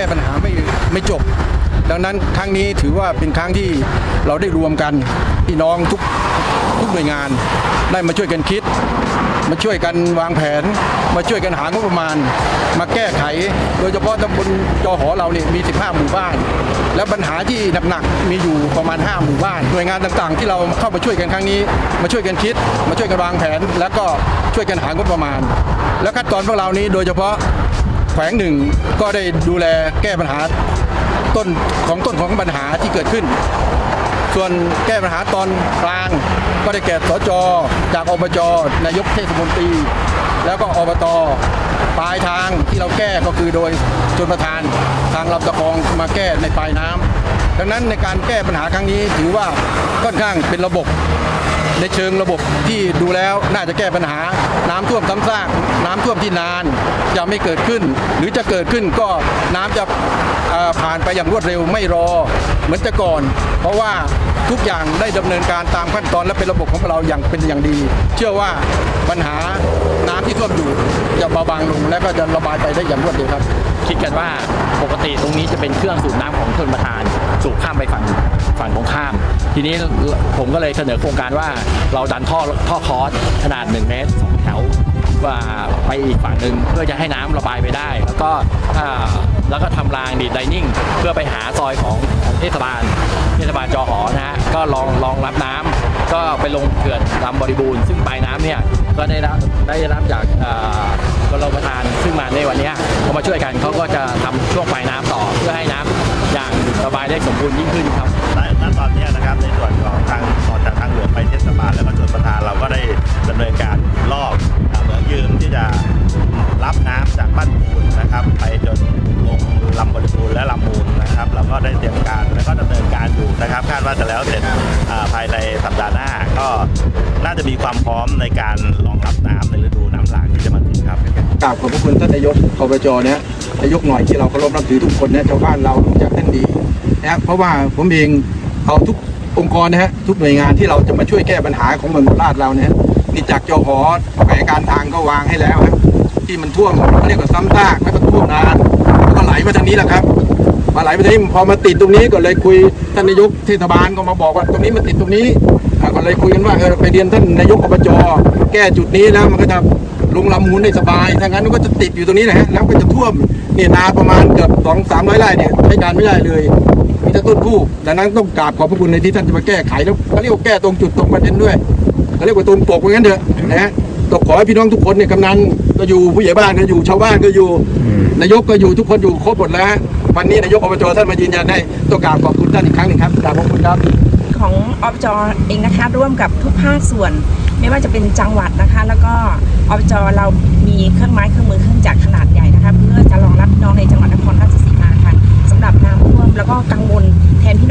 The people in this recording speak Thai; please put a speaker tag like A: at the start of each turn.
A: ก้ปัญหาไม่ไม่จบ ดังนั้นครั้งนี้ถือว่าเป็นครั้งที่เราได้รวมกันพี่น้องทุกทุกหน่วยงานได้มาช่วยกันคิด มาช่วยกันวางแผน มาช่วยกันหางบประมาณ มาแก้ไข โดยเฉพาะตำบลจอหอเราเนี่ยมี 15 หมู่บ้าน แล้วปัญหาที่หนักๆมีอยู่ประมาณ 5 หมู่บ้าน หน่วยงานต่างๆ ที่เราเข้ามาช่วยกันครั้งนี้ มาช่วยกันคิด มาช่วยกันวางแผน แล้วก็ช่วยกันหางบประมาณ แล้วขั้นตอนพวกเรานี้โดยเฉพาะ แขวงหนึ่งก็ได้ดูแลแก้ปัญหาต้นของต้นของปัญหาที่เกิดขึ้น ส่วนแก้ปัญหาตอนกลาง ก็ได้แก่สจจากอบจนายกเทศมนตรี แล้วก็อบตปลายทางที่เราแก้ก็คือโดยชนประธานทางลำตะคองมาแก้ในปลายน้ำดังนั้นในการแก้ปัญหาครั้งนี้ถือว่าค่อนข้างเป็นระบบ ในเชิงระบบที่ดูแล้วน่าจะแก้ปัญหา น้ำท่วมซ้ำซากน้ำท่วมที่นาน จะไม่เกิดขึ้น หรือจะเกิดขึ้นก็น้ำจะผ่านไปอย่างรวดเร็วไม่รอ เหมือนแต่ก่อน เพราะว่าทุกอย่างได้ดำเนินการตามขั้นตอนและเป็นระบบของเราอย่างเป็นอย่างดี เชื่อว่าปัญหาน้ำที่ท่วมอยู่จะเบาบางลงและก็จะระบายไปได้อย่างรวดเร็วครับ
B: คิดกันว่าปกติตรงนี้จะเป็นเครื่องสูบน้ำของชนประทาน สูบข้ามไปฝั่งฝั่งตรงข้าม ทีนี้ผมก็เลยเสนอโครงการว่าเราดันท่อท่อคอสขนาด 1 เมตรสองแถวว่าไปอีกฝั่งหนึ่งเพื่อจะให้น้ำระบายไปได้ แล้วก็แล้วก็ทำรางดีดไดนิ่งเพื่อไปหาซอยของเทศบาลเทศบาลจอหอนะฮะก็ลองลองรับน้ำก็ไปลงเขื่อนลำบริบูรณ์ซึ่งปลายน้ำเนี่ยก็ได้รับได้รับจาก อ่ากรมประทานซึ่งมาในวันนี้เขามาช่วยกันเขาก็จะทำช่วงปลายน้ำต่อเพื่อให้น้ำอย่างระบายได้สมบูรณ์ยิ่งขึ้นครับ
C: ณตอนนี้นะครับในส่วนของทางต่อจากทางหลวงไปเทศบาลแล้วก็ชนประทานเราก็ได้ดำเนินการรอบเหมืองยืมที่จะรับน้ำจากบ้านปูนนะครับ ไปจนลงลำบริบูรณ์และลำมูลนะครับ เราก็ได้เตรียมการและก็ดำเนินการอยู่นะครับคาดว่าจะแล้วเสร็จภายในสัปดาห์หน้าก็น่าจะมีความพร้อมในการรองรับ กรา
A: บขอบพระคุณท่านนายกอบจเนี่ยนายกหน่อยที่เราเคารพนับถือทุกคนนะชาวบ้านเรารู้จักท่านดีนะเพราะว่าผมเองเอาทุกองค์กรนะฮะทุกหน่วยงานที่เราจะมาช่วยแก้ปัญหาของเมืองโคราชเราเนี่ยนี่จากจอหอแผนการทางก็วางให้แล้วฮะที่มันท่วมเขาเรียกว่าซ้ำซากแล้วก็ท่วมนานแล้วก็ไหลมาทางนี้แหละครับมาไหลไปทางนี้พอมาติดตรงนี้ก็เลยคุยท่านนายกเทศบาลก็มาบอกว่าตรงนี้มันติดตรงนี้ก็เลยคุยกันว่าเออไปเรียนท่านนายกอบจแก้จุดนี้แล้วมันก็จะ ลงลำมูลได้สบายถ้างั้นมันก็จะติดอยู่ตรงนี้นะฮะแล้วก็จะท่วมเนี่ยนาประมาณเกือบสองสามร้อยไร่เนี่ยใช้การไม่ได้เลยมีแต่ต้นผู้ดังนั้นต้องกราบขอบพระคุณในที่ท่านจะมาแก้ไขแล้วเขาเรียกว่าแก้ตรงจุดตรงประเด็นด้วยเขาเรียกว่าตรงปกว่างั้นเถอะนะฮะต้องขอให้พี่น้องทุกคนเนี่ยกำนันก็อยู่ผู้ใหญ่บ้านก็อยู่ชาวบ้านก็อยู่นายกก็อยู่ทุกคนอยู่ครบหมดแล้วฮะวันนี้นายกอบจท่านมายืนยันให้ต้องกราบขอบคุณท่านอีกครั้งหนึ่งครับกราบขอบคุณครับ
D: ของอบจเองนะคะร่วมกับทุกภาคส่วน ไม่ว่าจะเป็นจังหวัดนะคะ แล้วก็อบจเรามีเครื่องไม้เครื่องมือเครื่องจักรขนาดใหญ่นะคะ เพื่อจะรองรับน้องในจังหวัดนครราชสีมาค่ะสำหรับน้ำท่วมแล้วก็กังวลแทนพี่